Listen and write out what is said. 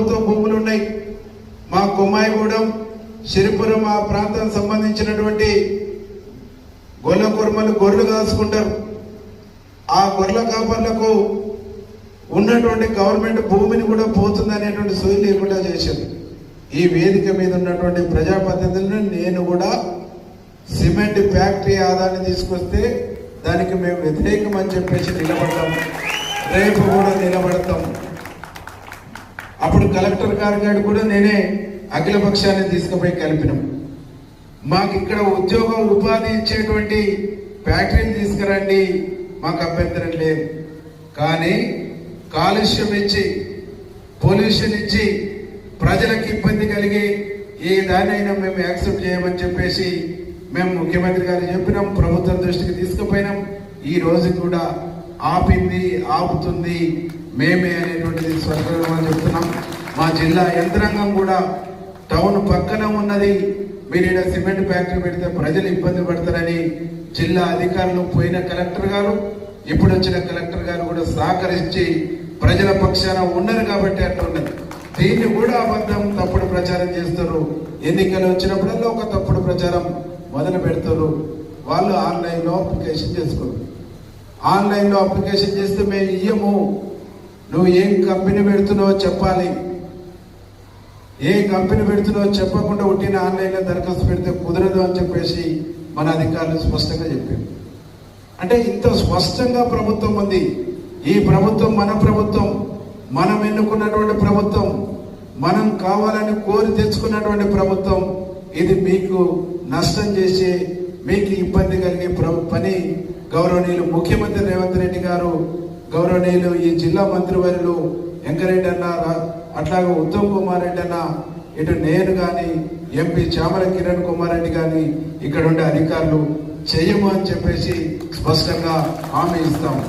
ప్రభుత్వ భూములు ఉన్నాయి మా కొమ్మాయిగూడెం సిరిపురం ఆ ప్రాంతానికి సంబంధించినటువంటి గొల్ల కుర్మలు గొర్రెలు కాసుకుంటారు ఆ గొర్రెల కాపర్లకు ఉన్నటువంటి గవర్నమెంట్ భూమిని కూడా పోతుంది అనేటువంటి సోయి లేకుండా చేసింది. ఈ వేదిక మీద ఉన్నటువంటి ప్రజాప్రతినిధులను నేను కూడా సిమెంట్ ఫ్యాక్టరీ ఆదాన్ని తీసుకొస్తే దానికి మేము వ్యతిరేకం అని చెప్పేసి నిలబడతాం. రేపు కూడా నిలబడతాం. అప్పుడు కలెక్టర్ గారి గారు కూడా నేనే అఖిల పక్షాన్ని తీసుకుపోయి కలిపినాం. మాకు ఇక్కడ ఉద్యోగం ఉపాధి ఇచ్చేటువంటి ఫ్యాక్టరీని తీసుకురండి మాకు అభ్యంతరం లేదు. కానీ కాలుష్యం ఇచ్చి పొల్యూషన్ ఇచ్చి ప్రజలకు ఇబ్బంది కలిగి ఏ దానైనా మేము యాక్సెప్ట్ చేయమని చెప్పేసి మేము ముఖ్యమంత్రి గారు చెప్పినాం ప్రభుత్వం దృష్టికి తీసుకుపోయినాం. ఈ రోజు కూడా ఆపింది ఆపుతుంది మేమే అనేటువంటిది స్వతంత్రంగా చెప్తున్నాం. మా జిల్లా యంత్రాంగం కూడా టౌన్ పక్కన ఉన్నది. మీరు ఇక్కడ సిమెంట్ ఫ్యాక్టరీ పెడితే ప్రజలు ఇబ్బంది పడతారని జిల్లా అధికారులు పోయిన కలెక్టర్ గారు ఇప్పుడు వచ్చిన కలెక్టర్ గారు కూడా సహకరించి ప్రజల పక్షాన ఉన్నారు కాబట్టి అట్లా ఉన్నది. దీన్ని కూడా అబద్ధం తప్పుడు ప్రచారం చేస్తారు. ఎన్నికలు వచ్చినప్పుడల్లా ఒక తప్పుడు ప్రచారం మొదలు పెడతారు. వాళ్ళు ఆన్లైన్లో అప్లికేషన్ చేసుకోరు. ఆన్లైన్లో అప్లికేషన్ చేస్తే మేము ఇయ్యము. నువ్వు ఏం కంపెనీ పెడుతున్నావో చెప్పాలి. ఏ కంపెనీ పెడుతున్నావో చెప్పకుండా ఉట్టిన ఆన్లైన్లో దరఖాస్తు పెడితే కుదరదు అని చెప్పేసి మన అధికారులు స్పష్టంగా చెప్పారు. అంటే ఇంత స్పష్టంగా ప్రభుత్వం ఉంది. ఈ ప్రభుత్వం మన ప్రభుత్వం మనం ఎన్నుకున్నటువంటి ప్రభుత్వం మనం కావాలని కోరి తెచ్చుకున్నటువంటి ప్రభుత్వం ఇది మీకు నష్టం చేసే మీకు ఇబ్బంది కలిగే ప్రభు పని గౌరవనీయులు ముఖ్యమంత్రి రేవంత్ రెడ్డి గారు గౌరవనీయులు ఈ జిల్లా మంత్రివర్యులు వెంకరెడ్డి అన్న అట్లాగే ఉత్తమ్ కుమార్ రెడ్డి అన్న ఇటు నేను కానీ ఎంపీ చామల కిరణ్ కుమార్ రెడ్డి కానీ ఇక్కడ ఉండే అధికారులు చేయము అని చెప్పేసి స్పష్టంగా హామీ ఇస్తాము.